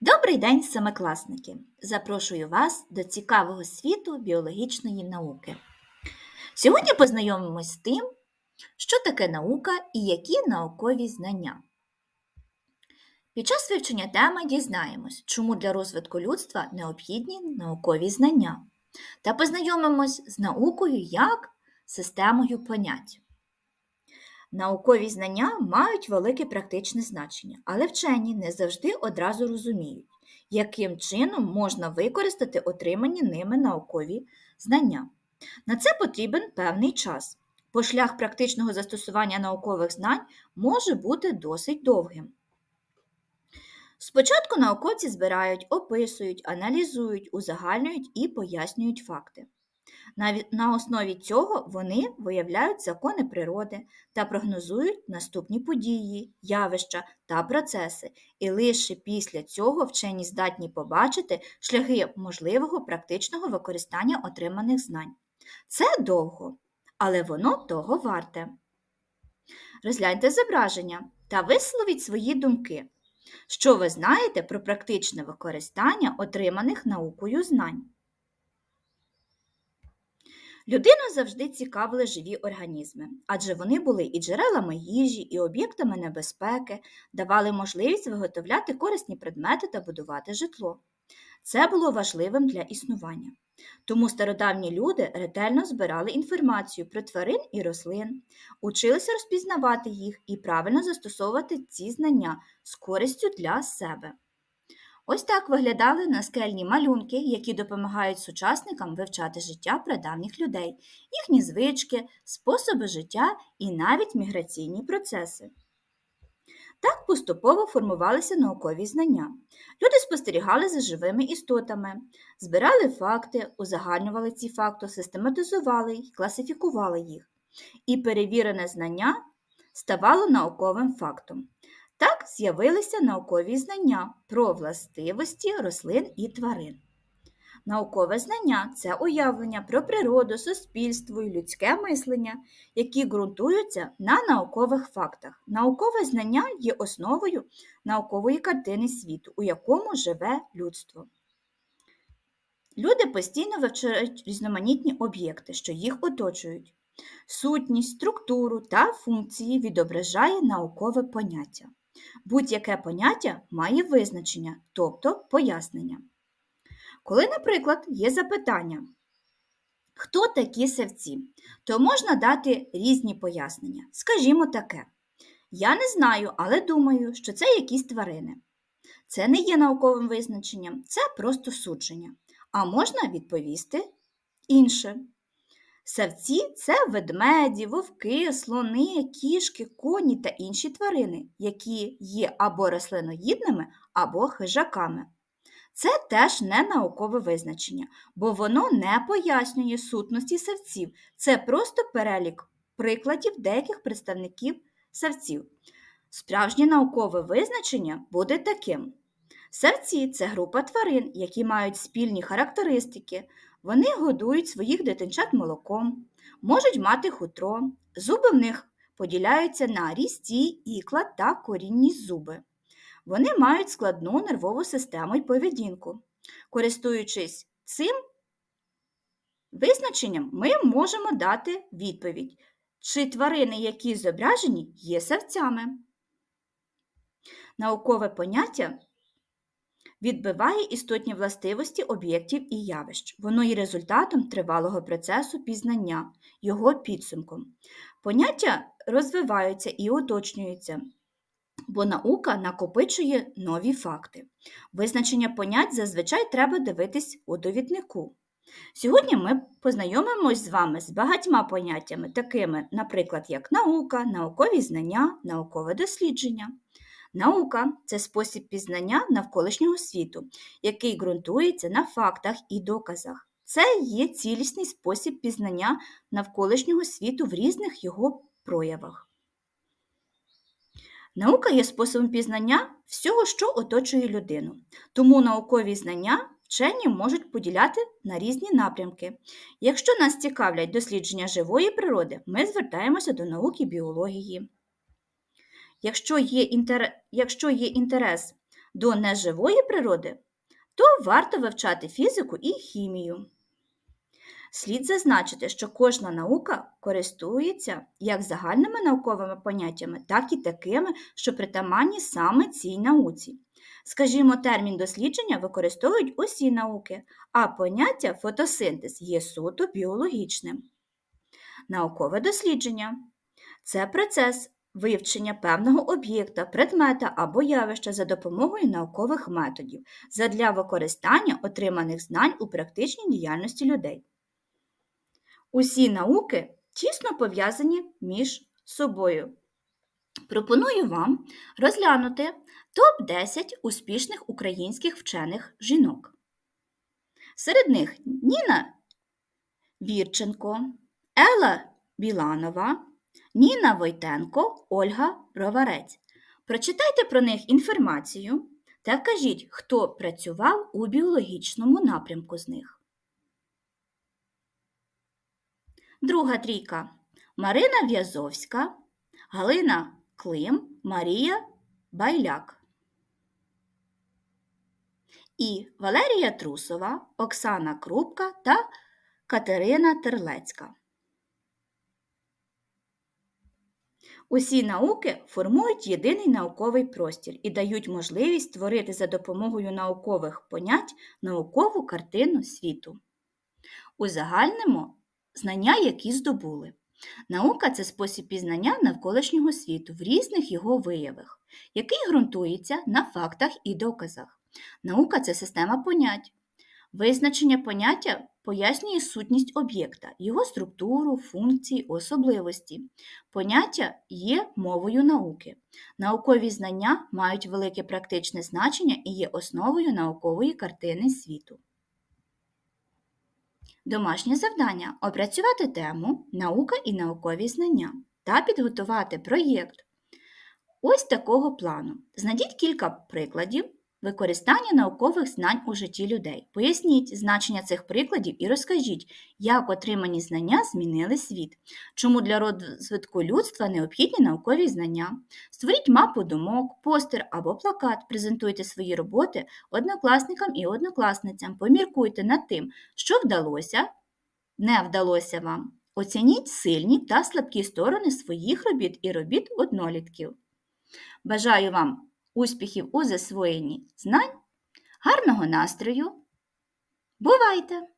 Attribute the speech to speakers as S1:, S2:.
S1: Добрий день, семикласники! Запрошую вас до цікавого світу біологічної науки. Сьогодні познайомимось з тим, що таке наука і які наукові знання. Під час вивчення теми дізнаємось, чому для розвитку людства необхідні наукові знання, та познайомимось з наукою як системою понять. Наукові знання мають велике практичне значення, але вчені не завжди одразу розуміють, яким чином можна використати отримані ними наукові знання. На це потрібен певний час, бо шлях практичного застосування наукових знань може бути досить довгим. Спочатку науковці збирають, описують, аналізують, узагальнюють і пояснюють факти. На основі цього вони виявляють закони природи та прогнозують наступні події, явища та процеси, і лише після цього вчені здатні побачити шляхи можливого практичного використання отриманих знань. Це довго, але воно того варте. Розгляньте зображення та висловіть свої думки. Що ви знаєте про практичне використання отриманих наукою знань? Людину завжди цікавили живі організми, адже вони були і джерелами їжі, і об'єктами небезпеки, давали можливість виготовляти корисні предмети та будувати житло. Це було важливим для існування. Тому стародавні люди ретельно збирали інформацію про тварин і рослин, училися розпізнавати їх і правильно застосовувати ці знання з користю для себе. Ось так виглядали наскельні малюнки, які допомагають сучасникам вивчати життя прадавніх людей, їхні звички, способи життя і навіть міграційні процеси. Так поступово формувалися наукові знання. Люди спостерігали за живими істотами, збирали факти, узагальнювали ці факти, систематизували і класифікували їх. І перевірене знання ставало науковим фактом. Так з'явилися наукові знання про властивості рослин і тварин. Наукове знання це уявлення про природу, суспільство і людське мислення, які ґрунтуються на наукових фактах. Наукове знання є основою наукової картини світу, у якому живе людство. Люди постійно вивчають різноманітні об'єкти, що їх оточують. Сутність, структуру та функції відображає наукове поняття. Будь-яке поняття має визначення, тобто пояснення. Коли, наприклад, є запитання, хто такі савці, то можна дати різні пояснення. Скажімо таке, я не знаю, але думаю, що це якісь тварини. Це не є науковим визначенням, це просто судження. А можна відповісти інше. Савці це ведмеді, вовки, слони, кішки, коні та інші тварини, які є або рослиноїдними, або хижаками. Це теж не наукове визначення, бо воно не пояснює сутності савців. Це просто перелік прикладів деяких представників савців. Справжнє наукове визначення буде таким. Савці це група тварин, які мають спільні характеристики, вони годують своїх дитинчат молоком, можуть мати хутро, зуби в них поділяються на різці, ікла та корінні зуби. Вони мають складну нервову систему і поведінку. Користуючись цим визначенням, ми можемо дати відповідь, чи тварини, які зображені, є савцями. Наукове поняття відбиває істотні властивості об'єктів і явищ. Воно є результатом тривалого процесу пізнання, його підсумком. Поняття розвиваються і уточнюються, бо наука накопичує нові факти. Визначення понять зазвичай треба дивитись у довіднику. Сьогодні ми познайомимось з вами з багатьма поняттями, такими, наприклад, як наука, наукові знання, наукове дослідження. Наука це спосіб пізнання навколишнього світу, який ґрунтується на фактах і доказах. Це є цілісний спосіб пізнання навколишнього світу в різних його проявах. Наука є способом пізнання всього, що оточує людину. Тому наукові знання вчені можуть поділяти на різні напрямки. Якщо нас цікавлять дослідження живої природи, ми звертаємося до науки біології. Якщо є інтер... Якщо є інтерес до неживої природи, то варто вивчати фізику і хімію. Слід зазначити, що кожна наука користується як загальними науковими поняттями, так і такими, що притаманні саме цій науці. Скажімо, термін дослідження використовують усі науки, а поняття фотосинтез є суто біологічним. Наукове дослідження це процес вивчення певного об'єкта, предмета або явища за допомогою наукових методів задля використання отриманих знань у практичній діяльності людей. Усі науки тісно пов'язані між собою. Пропоную вам розглянути топ-10 успішних українських вчених жінок. Серед них Ніна Вірченко, Ела Біланова, Ніна Войтенко, Ольга Роварець. Прочитайте про них інформацію та вкажіть, хто працював у біологічному напрямку з них. Друга трійка Марина В'язовська, Галина Клим, Марія Байляк. І Валерія Трусова, Оксана Крупка та Катерина Терлецька. Усі науки формують єдиний науковий простір і дають можливість створити за допомогою наукових понять наукову картину світу. Узагальнимо знання, які здобули. Наука це спосіб пізнання навколишнього світу в різних його виявах, який ґрунтується на фактах і доказах. Наука це система понять. Визначення поняття пояснює сутність об'єкта, його структуру, функції, особливості. Поняття є мовою науки. Наукові знання мають велике практичне значення і є основою наукової картини світу. Домашнє завдання опрацювати тему Наука і наукові знання та підготувати проєкт ось такого плану. Знайдіть кілька прикладів використання наукових знань у житті людей. Поясніть значення цих прикладів і розкажіть, як отримані знання змінили світ, чому для розвитку людства необхідні наукові знання. Створіть мапу думок, постер або плакат, презентуйте свої роботи однокласникам і однокласницям, поміркуйте над тим, що вдалося, не вдалося вам. Оцініть сильні та слабкі сторони своїх робіт і робіт однолітків. Бажаю вам успіхів у засвоєнні знань, гарного настрою. Бувайте!